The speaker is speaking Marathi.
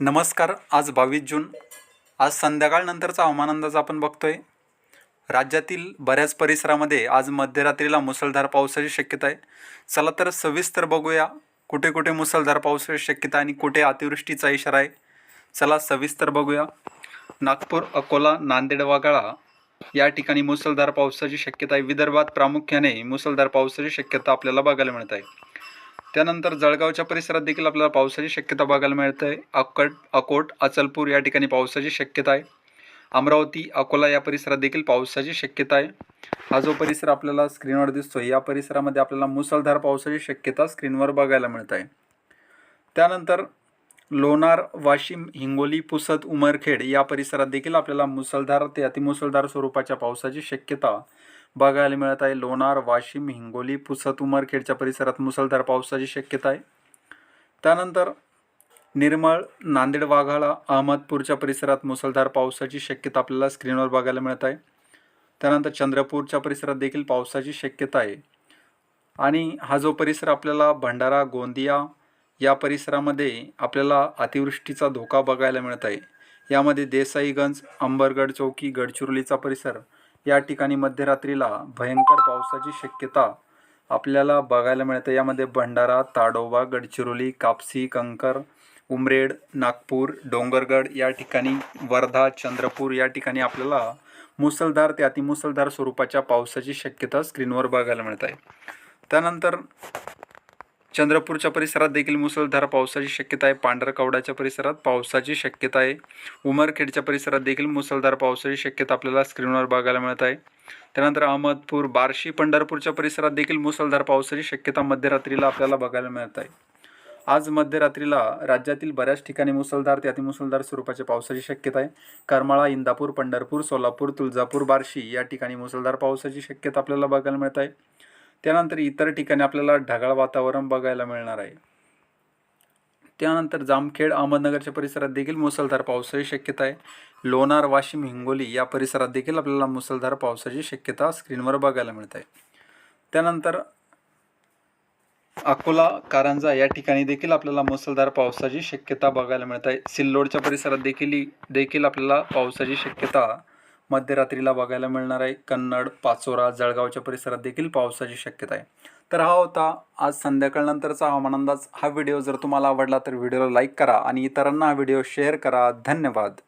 नमस्कार आज बावीस जून. आज संध्याकाळनंतरचा हवामान अंदाज आपण बघतोय. राज्यातील बऱ्याच परिसरामध्ये आज मध्यरात्रीला मुसळधार पावसाची शक्यता आहे. चला तर सविस्तर बघूया कुठे कुठे मुसळधार पावसाची शक्यता आणि कुठे अतिवृष्टीचा इशारा आहे. चला सविस्तर बघूया. नागपूर अकोला नांदेड वाघाळा या ठिकाणी मुसळधार पावसाची शक्यता आहे. विदर्भात प्रामुख्याने मुसळधार पावसाची शक्यता आपल्याला बघायला मिळत आहे. त्यानंतर जळगावच्या परिसरात देखील आपल्याला पावसाची शक्यता बघायला मिळते. आहे अक्कड अकोट अचलपूर या ठिकाणी पावसाची शक्यता आहे. अमरावती अकोला या परिसरात देखील पावसाची शक्यता आहे. हा जो परिसर आपल्याला स्क्रीनवर दिसतो या परिसरामध्ये आपल्याला मुसळधार पावसाची शक्यता स्क्रीनवर बघायला मिळत आहे. त्यानंतर लोणार वाशिम हिंगोली पुसद उमरखेड या परिसरात देखील आपल्याला मुसळधार ते अतिमुसळधार स्वरूपाच्या पावसाची शक्यता बघायला मिळत आहे. लोणार वाशिम हिंगोली पुसद उमरखेडच्या परिसरात मुसळधार पावसाची शक्यता आहे. त्यानंतर निर्मळ नांदेड वाघाळा अहमदपूरच्या परिसरात मुसळधार पावसाची शक्यता आपल्याला स्क्रीनवर बघायला मिळत आहे. त्यानंतर चंद्रपूरच्या परिसरात देखील पावसाची शक्यता आहे. आणि हा जो परिसर आपल्याला भंडारा गोंदिया या परिसरामध्ये आपल्याला अतिवृष्टीचा धोका बघायला मिळत आहे. यामध्ये देसाईगंज अंबरगड चौकी गडचिरोलीचा परिसर या ठिकाणी मध्यरात्रीला भयंकर पावसाची शक्यता आपल्याला बघायला मिळते. यामध्ये भंडारा ताडोबा गडचिरोली कापसी कंकर उमरेड नागपूर डोंगरगड या ठिकाणी वर्धा चंद्रपूर या ठिकाणी आपल्याला मुसळधार ते अतिमुसळधार स्वरूपाच्या पावसाची शक्यता स्क्रीनवर बघायला मिळत आहे. त्यानंतर चंद्रपूरच्या परिसरात देखील मुसळधार पावसाची शक्यता आहे. पांढरकवड्याच्या परिसरात पावसाची शक्यता आहे. उमरखेडच्या परिसरात देखील मुसळधार पावसाची शक्यता आपल्याला स्क्रीनवर बघायला मिळत आहे. त्यानंतर अहमदपूर बार्शी पंढरपूरच्या परिसरात देखील मुसळधार पावसाची शक्यता मध्यरात्रीला आपल्याला बघायला मिळत आहे. आज मध्यरात्रीला राज्यातील बऱ्याच ठिकाणी मुसळधार ते अतिमुसळधार स्वरूपाच्या पावसाची शक्यता आहे. करमाळा इंदापूर पंढरपूर सोलापूर तुळजापूर बार्शी या ठिकाणी मुसळधार पावसाची शक्यता आपल्याला बघायला मिळत आहे. त्यानंतर इतर ठिकाणी आपल्याला ढगाळ वातावरण बघायला मिळणार आहे. त्यानंतर जामखेड अहमदनगरच्या परिसरात देखील मुसळधार पावसाची शक्यता आहे. लोणार वाशिम हिंगोली या परिसरात देखील आपल्याला मुसळधार पावसाची शक्यता स्क्रीनवर बघायला मिळत आहे. त्यानंतर अकोला कारंजा या ठिकाणी देखील आपल्याला मुसळधार पावसाची शक्यता बघायला मिळत आहे. सिल्लोडच्या परिसरात देखील देखील आपल्याला पावसाची शक्यता मध्यरात्रीला बघायला मिळणार आहे. कन्नड पाचोरा जळगावच्या परिसरात देखील पावसाची शक्यता आहे. तर हा होता आज संध्याकाळनंतरचा हवामान अंदाज. हा व्हिडिओ जर तुम्हाला आवडला तर व्हिडिओला लाईक करा आणि इतरांना हा व्हिडिओ शेअर करा. धन्यवाद.